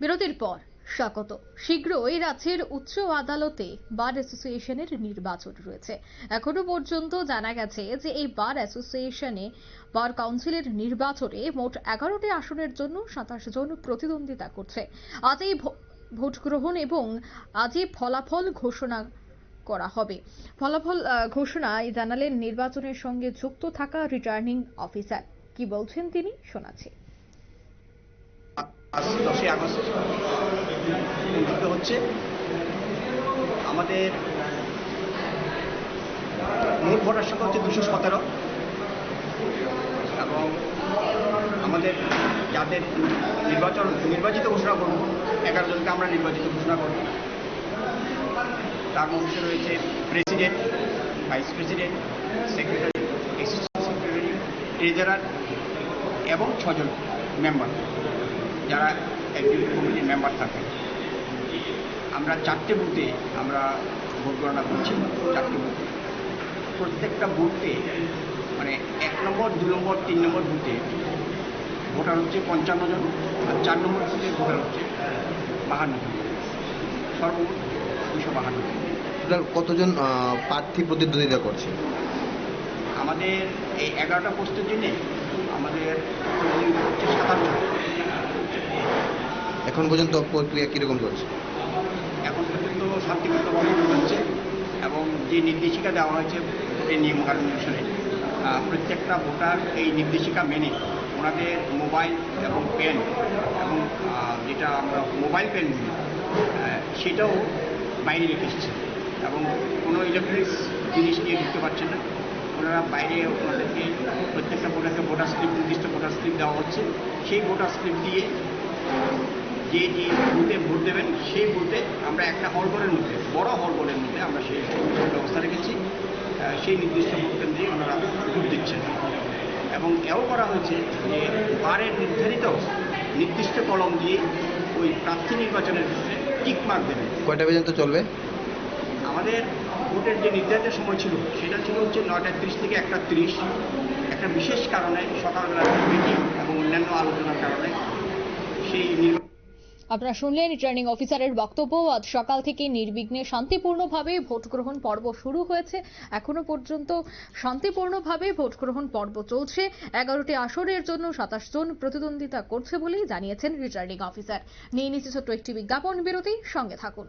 বিরতির পর স্বাগত। শীঘ্রই রাজ্যের উচ্চ আদালতে বার অ্যাসোসিয়েশনের নির্বাচন রয়েছে। এখনও পর্যন্ত জানা গেছে যে এই বার অ্যাসোসিয়েশনে বার কাউন্সিলের নির্বাচনে মোট এগারোটি আসনের জন্য সাতাশ জন প্রতিদ্বন্দ্বিতা করছে। আজ এই ভোট গ্রহণ এবং আজই ফলাফল ঘোষণা করা হবে। ফলাফল আহ, ঘোষণায় জানালেন নির্বাচনের সঙ্গে যুক্ত থাকা রিটার্নিং অফিসার। কি বলছেন তিনি? শোনাচ্ছি। আজ দশই আগস্ট। অনুষ্ঠিত হচ্ছে আমাদের মোট ভোটার সংখ্যা হচ্ছে দুশো সতেরো। এবং আমাদের যাদের নির্বাচন নির্বাচিত ঘোষণা করব, এগারো জনকে আমরা নির্বাচিত ঘোষণা করব। তার মধ্যে রয়েছে president, vice president, secretary assistant secretary, treasurer এবং ছজন মেম্বার। যারা একজন কমিটির মেম্বার থাকেন আমরা চারটে বুথে আমরা ভোট গণনা করছি চারটে বুথে প্রত্যেকটা বুথে মানে এক নম্বর দু নম্বর তিন নম্বর বুথে ভোটার হচ্ছে পঞ্চান্ন জন আর চার নম্বর বুথে ভোটার হচ্ছে বাহান্ন জন। সর্বমোট দুশো বাহান্ন জন। কতজন প্রার্থী প্রতিদ্বন্দ্বিতা করছে? আমাদের এই এগারোটা পোস্টের জন্যে আমাদের এখন পর্যন্ত প্রক্রিয়া কীরকম চলছে? এখন পর্যন্ত শান্তিপূর্ণভাবে চলছে এবং যে নির্দেশিকা দেওয়া হয়েছে ভোটের নিয়মকানুন অনুসারে প্রত্যেকটা ভোটার এই নির্দেশিকা মেনে ওনাদের মোবাইল এবং পেন এবং যেটা আমরা মোবাইল পেন বলি সেটাও বাইরে রেখে এসেছে এবং কোনো ইলেকট্রনিক্স জিনিস নিয়ে ঢুকতে পারছেন না। ওনারা বাইরে ওনাদেরকে প্রত্যেকটা ভোটারকে ভোটার স্লিপ নির্দিষ্ট ভোটার স্লিপ দেওয়া হচ্ছে। সেই ভোটার স্লিপ দিয়ে যে যে বুথে ভোট দেবেন সেই বুথে আমরা একটা হল ঘরের মধ্যে বড় হল ঘরের মধ্যে আমরা সেই ব্যবস্থা রেখেছি। সেই নির্দিষ্ট ভোট কেন্দ্রে ওনারা ভোট দিচ্ছেন। এবং এও করা হয়েছে যে বারের নির্ধারিত নির্দিষ্ট কলম দিয়ে ওই প্রার্থী নির্বাচনের ক্ষেত্রে টিক মার্ক দেবেন। কয়টা পর্যন্ত চলবে? আমাদের ভোটের যে নির্ধারিত সময় ছিল, সেটা ছিল হচ্ছে নয়টা তিরিশ থেকে একটা তিরিশ। একটা বিশেষ কারণে সকালবেলা মিটিং এবং অন্যান্য আলোচনার কারণে সেই আপনারা শুনলেন রিটার্নিং অফিসারের বক্তব্য। আজ সকাল থেকে নির্বিঘ্নে শান্তিপূর্ণভাবে ভোট গ্রহণ পর্ব শুরু হয়েছে। এখনও পর্যন্ত শান্তিপূর্ণভাবে ভোট গ্রহণ পর্ব চলছে। এগারোটি আসনের জন্য সাতাশ জন প্রতিদ্বন্দ্বিতা করছে বলেই জানিয়েছেন রিটার্নিং অফিসার নিয়ে নিচ্ছে ছোট্ট একটি বিজ্ঞাপন। বিরতি, সঙ্গে থাকুন।